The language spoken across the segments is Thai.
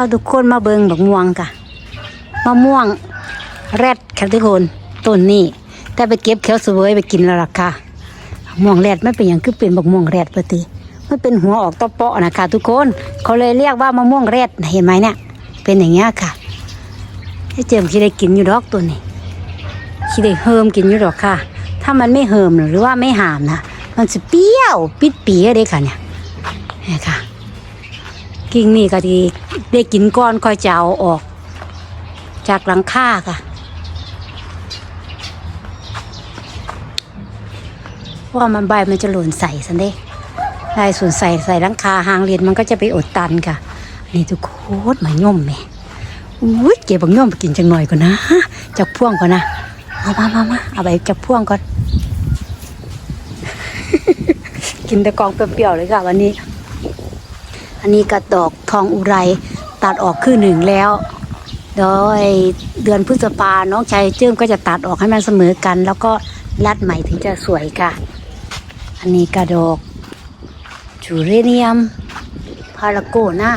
เอาทุกคนมาเบิงบักม่วงค่ะมะม่วงแรดค่ะทุกคนต้นนี้แต่ไปเก็บเขียวเสวยไปกินแล้วล่ะค่ะม่วงแรดไม่เป็นอย่างคือเป็นบักม่วงแรดปกติมันเป็นหัวออกตอเปาะนะคะทุกคนเขาเลยเรียกว่ามะม่วงแรดเห็นไหมเนี่ย เป็นอย่างเงี้ยค่ะให้เจิมคิดได้กินอยู่ดอกตัวนี้คิดได้เฮิมกินอยู่ดอกค่ะ ถ้ามันไม่เฮิมหรือว่าไม่หามนะมันจะเปรี้ยวปิดปีเลยค่ะเนี่ยนี่ค่ะ กิ่งนี่ก็ดี ได้กินก้อนค่อยจะเอาออก จากหลังคาค่ะเพราะว่ามันใบมันจะหล่นใส่สันเด้ได้ส่วนใส่ใส่หลังคาหางเรียนมันก็จะไปอดตันค่ะ นี่ทุกคนมาย่อมแม่อุ้ยเก็บบังย่อมไปกินจังหน่อยก่อนนะจากพ่วงก่อนนะเอามามามาเอาไปจากพ่วงก่อนกินแต่กองเปรี้ยวๆเลยค่ะ วันนี้ อันนี้กระดอกทองอุไร ตัดออกครึ่งหนึ่งแล้วโดยเดือนพฤษภาน้องชายเจิ้มก็จะตัดออกให้มันเสมอกัน แล้วก็รัดใหม่ถึงจะสวยค่ะ อันนี้กระดอกจูเรเนียม พาราโกนา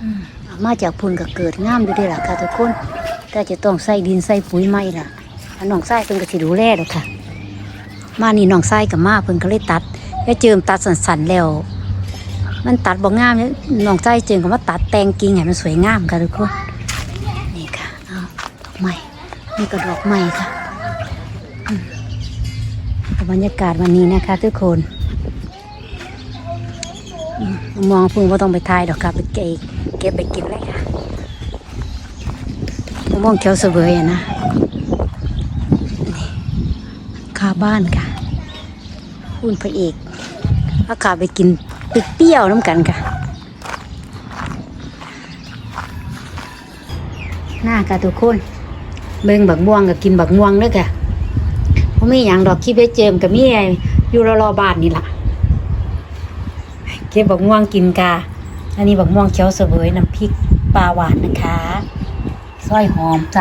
อืมเอามาจากพุ่นก็เกิดงามอยู่ดีล่ะค่ะทุกคนแต่จะต้องใส่ดินใส่ปุ๋ยไหมล่ะอันน้องไส้เพิ่นก็สิดูแลดอกค่ะ มานี่น้องไส้กับมาเพิ่นก็เลยตัดแล้วเจิมตัดสันๆแล้ว มันตัดบ่งามเนี่ยน้องใจเจิงก็มาตัดแต่งกิ่งให้มันสวยงามค่ะทุกคนนี่ค่ะเอาดอกไม้นี่ก็ดอกไม้ค่ะบรรยากาศวันนี้นะคะ ทุกคนมองพึ่งว่าต้องไปทายดอกค่ะไปเก็บเก็บไปกินเลยค่ะมะม่วงเขียวเสวยอะนะนี่คาบ้านค่ะคุณพระเอกอาขาไปกิน เปรี้ยวๆน้ำกันค่ะ หน้าค่ะทุกคนเบิ่งบักม่วงกับกินบักม่วงเด้อค่ะเพราะม่อย่างดอกคิดไปเจิมกับมีไออยู่รอๆบ้านนี่ล่ะ เก็บบักม่วงกินกาอันนี้บักม่วงเขียวเสวยน้ำพริกปลาหวานนะคะซอยหอมใจ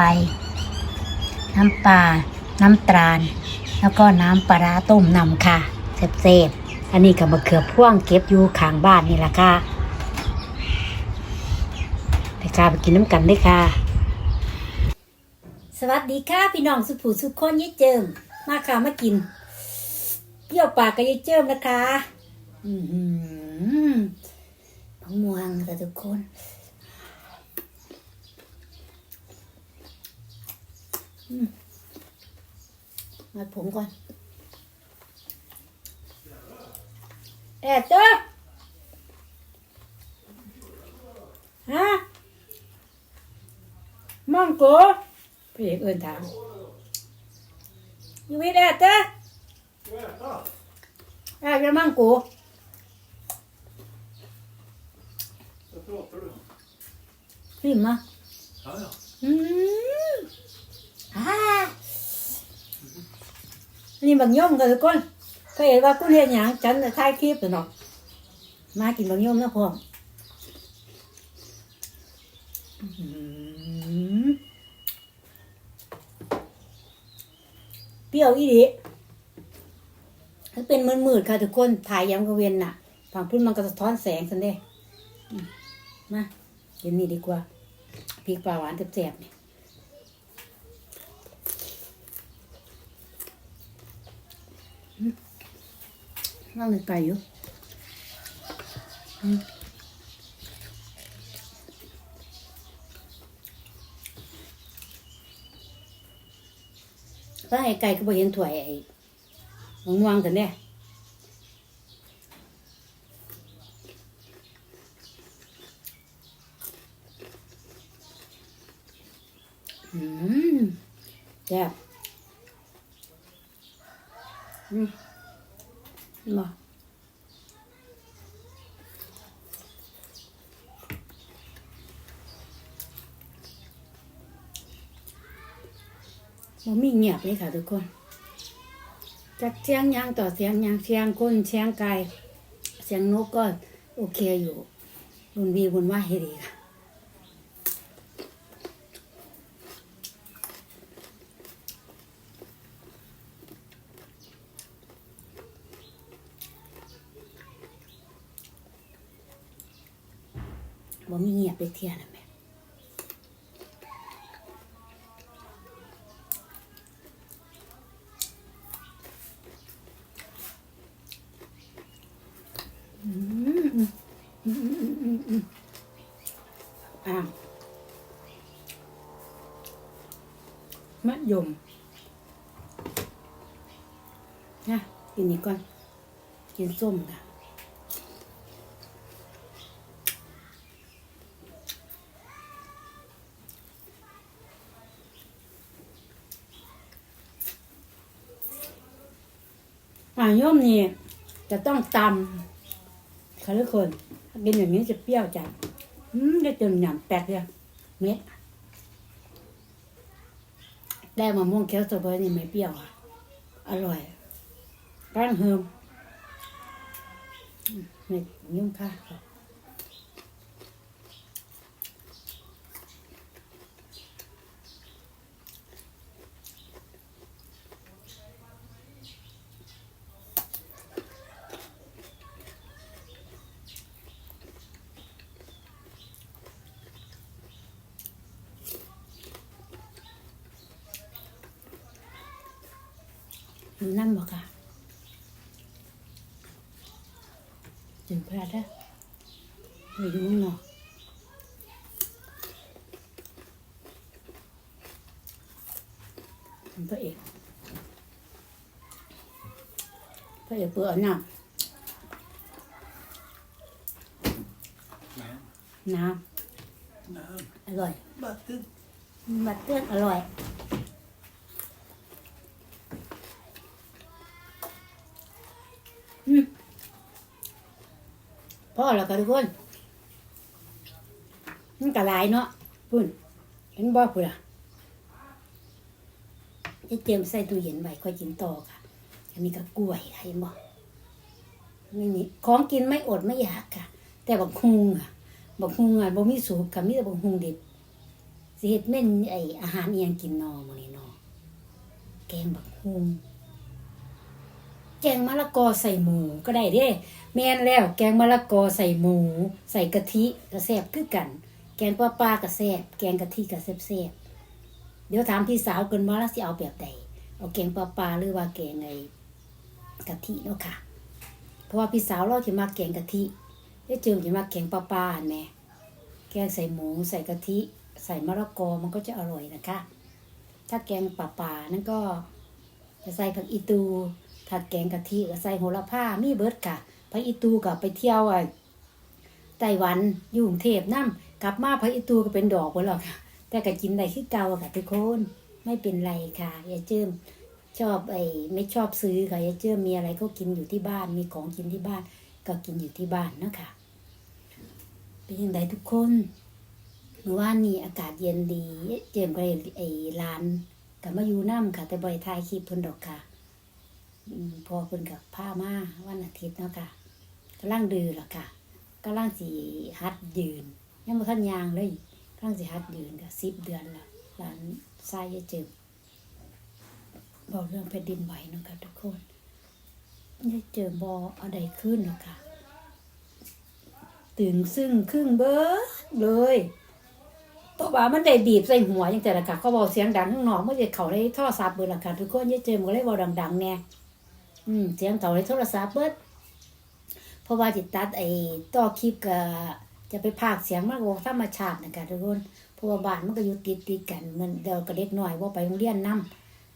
น้ำปลา น้ำตาล แล้วก็น้ำปลาร้าต้มนำค่ะเจ็บๆ อันนี้กับมะเขือพ่วงเก็บอยู่ข้างบ้านนี่แหละค่ะไปค่ะไปกินน้ำกันด้วยค่ะ สวัสดีค่ะพี่น้องสุผูสุขคนยี่เจิมมาค่ะมากินเปรี้ยวปากกับยี่เจิมนะคะอือหือมะม่วงค่ะทุกคนอืมมาผมก่อน แอดเจ้าฮะมังโกพี่เอกเอินถามอยู่วิทย์แอดเจ้าแอดจะมังโก Vad pratar du om? พิมพ์มา Ja, ja. อืมอ่านี่บางย่อมกันทุกคน เคยเห็นว่าคุณเห็นอย่างฉันจะถ่ายคลิปตัวเนาะมากินบางยมนะพ่อเปรี้ยวอีดีถ้าเป็นมืดๆค่ะทุกคนถ่ายยามกระเวนน่ะ ฝั่งพุ่นมันก็สะท้อนแสงสันเด้มมาเดี๋ยวนี้ดีกว่าพริกปลาหวานแซ่บๆนี่อืม ว่างไก่อยู่อืมถ้าไอ้ไก่ก็บ่เห็นถ้วยไอ้มะม่วงกันเนี่ยอืมแซ่บอืม มาบ่มีเงียบเลยค่ะทุกคน จากเสียงยางต่อเสียงยางเสียงคนเสียงไก่เสียงนกก็โอเคอยู่บุญวีบุญว่าเฮดีค่ะ บ่บ่มีเงียบไปเที่ยนะแม่อืมอืมอืมอืมอืมอืมอะมะยมนะกินนี้ก่อน กินส้มค่ะาย่อมนี่จะต้องตำค่ะทุกคนถ้าเป็นอย่างนี้จะเปรี้ยวจัดอืมได้เต็มหยำแตกเลยเม็ดได้มะม่วงเคี้ยวสตรอเบอร์นี่ไม่เปรี้ยวอะ อร่อยร่างเฮิมอืมเม็ดยุ่งค่ะ อยู่นั่นบอกค่ะจึงพลาดแล้วไปอยู่ข้างนอกพระเอกพระเอกเปิดน้ Nej. ำน้ Nej. ำอร่อย Vatten. บัตเติ้ลอร่อย อืม พ่อแล้วก็ทุกคนมันกะลายเนาะพุ่นเห็นบ่พุ่นอะจะเตรียมใส่ตู้เย็นไว้ค่อยกินต่อค่ะอันนี้ก็กล้วยค่ะเห็นบ่ไม่มีของกินไม่อดไม่อยากค่ะ แต่บักฮุงอะบักฮุงอะบ่มีสูบค่ะมีแต่บักฮุงเดิบสิเฮ็ดเม่นไออาหารเอียงกินนอมื้อนี้นอแกงบักฮุง กงมะละกอใส่หมูก็ได้เด้ แม่นแล้วแกงมะละกอใส่หมู ใส่กะทิก็แซ่บคือกัน แกงปลาปลาก็แซ่บแกงกะทิก็แซ่บแซ่บเดี๋ยวถามพี่สาวกันว่าแล้วสิเอาแบบใดเอาแกงปลาปลาหรือว่าแกงไอกะทิเนาะค่ะ เพราะว่าพี่สาวเราสิมาแกงกะทิได้เจิมสิมาแกงปลาปลาหั่นแหมแกงใส่หมูใส่กะทิ ใส่มะละกอมันก็จะอร่อยนะคะ ถ้าแกงป่าป่านั่นก็จะใส่ผักอีตู ถ้าแกงกะทิก็ใส่โหระพามีเบิดค่ะผักอีตูก็ไปเที่ยวอะไต้หวันอยู่กรุงเทพนํกลับมาผักอีตูก็เป็นดอกหมดแล้วค่ะแต่ก็กินได้คือเก่าอะค่ะทุกคนไม่เป็นไรค่ะอย่าเจิมชอบไอ้ไม่ชอบซื้อค่ะอย่าเจิมมีอะไรก็กินอยู่ที่บ้าน มีของกินที่บ้าน ก็กินอยู่ที่บ้านเนาะคะเป็นยังไงทุกคนเมื่อวานนี้อากาศเย็นดี เจมก็เลยไอ้ร้านกับมาอยู่น้ำค่ะ แต่บริทายคลิปพนดอกค่ะ พอเพิ่นกับผ้ามาวันอาทิตย์เนาะค่ะกำลังดื้อละค่ะกำลังสิฮัดยืน ยังบ่ทันยางเลยกำลังสิฮัดยืนค่ะสิบเดือนละร้านทรายยายเจิมบอกเรื่องแผ่นดินไหวเนาะค่ะทุกคนยายเจิมบออาใดขึ้นเนาะค่ะตึงซึ่งครึ่งเบิดเลยเพราะว่ามันได้บีบใส่หัวอย่างแต่ละค่ะเขาบอกเสียงดังข้างนอกเมื่อจะเขาได้โทรศัพท์เบิดละค่ะทุกคนอย่าเจอมันก็เลยบอกดังๆแน่ อืมเสียงเขาได้โทรศัพท์เบิดเพราะว่าจิตตัดไอ้ต่อคลิปก็จะไปพากเสียงมากกว่าธรรมชาตินะคะทุกคนเพราะว่าบ้านมันก็อยู่ติดติดกันมันเดี๋ยวก็เด็กหน่อยว่าไปโรงเรียนนํ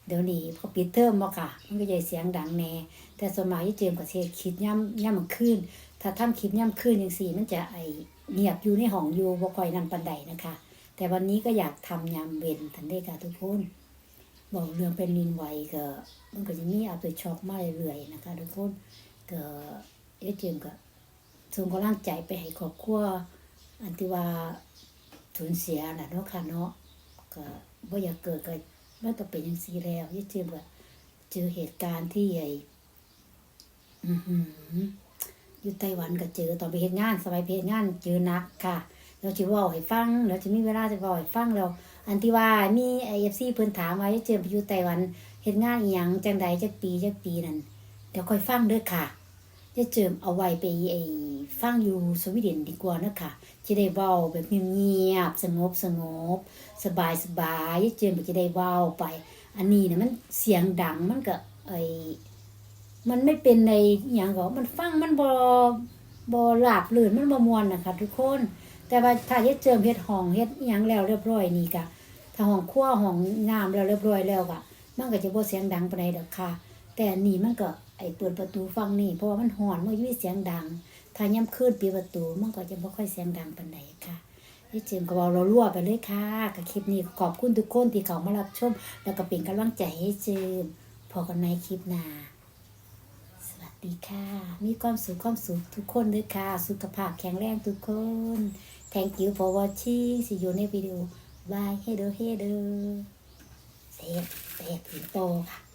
เดี๋ยวนี้พอปิดเทอมบ่ค่ะ มันก็จะเสียงดังแน่แต่สมัยที่เจมกับเทคลิปย่ำย่ำมันขึ้น ถ้าทำคลิปย่ำขึ้นอย่างสี่มันจะไอเงียบอยู่ในห้องอยู่บ่คอยนั่นปันใดนะคะ แต่วันนี้ก็อยากทำยามเว้นทันได้ค่ะทุกคน บอกเรื่องเป็นนินไหวก็มันก็จะมีอัปเดตช็อกมาเรื่อยๆนะคะทุกคนก็เอเจมส์ก็ส่งกำลังใจไปให้ครอบครัวอันที่ว่าสูญเสียน่ะเนาะค่ะเนาะก็บ่อยากเกิดก็มันก็เป็นอย่างซี่แล้วเอเจมส์ก็เจอเหตุการณ์ที่ใหญ่อือหืออยู่ไต้หวันก็เจอตอนไปเฮ็ดงานสบายไปเฮ็ดงานเจอหนักค่ะเราจะว่าให้ฟังเราจะมีเวลาจะเว่าให้ฟังเรา อันที่ว่ามีไอเอฟซีเพิ่นถามว่าเจอไปอยู่ไต้หวันเฮ็ดงานอีหยังจังใดจักปีจักปีนั่นเดี๋ยวค่อยฟังเด้อค่ะจะเจิมเอาไว้ไปไอ้ฟังอยู่สวีเดนดีกว่านะคะจะได้เว้าแบบเงียบสงบสงบ สบายสบายจะเจิมจะได้เว้าไป อันนี้นะมันเสียงดังมันก็ไอ้มันไม่เป็นในอย่างก็มันฟังมันบ่บ่หลาบลื่นมันบ่ม่วนนะคะทุกคน แต่ว่าถ้าเฮ็ดเจิมเฮ็ดห้องเฮ็ดอิหยังแล้วเรียบร้อยนี่ก็ถ้าห้องครัวห้องน้ำแล้วเรียบร้อยแล้วก็มันก็จะบ่เสียงดังปานใดดอกค่ะ แต่นนี้มันก็ไอ้เปิดประตูฟังนี่เพราะว่ามันฮ้อนมันอยู่เสียงดัง ถ้ายาคืนปิดประตูมันก็จะบ่ค่อยเสียงดังปานใดค่ะเฮ็ดเจิมก็เว้าเรารั่วไปเลยค่ะ กับคลิปนี้ขอบคุณทุกคนที่เข้ามารับชม แล้วก็เป็นกำลังใจให้เจิมพอกันในคลิปหน้าสวัสดีค่ะ มีความสุขความสุขทุกคนด้วยค่ะ สุขภาพแข็งแรงทุกคน Thank you for watching see you next video bye hello hello เซฟเซฟถึงโตค่ะ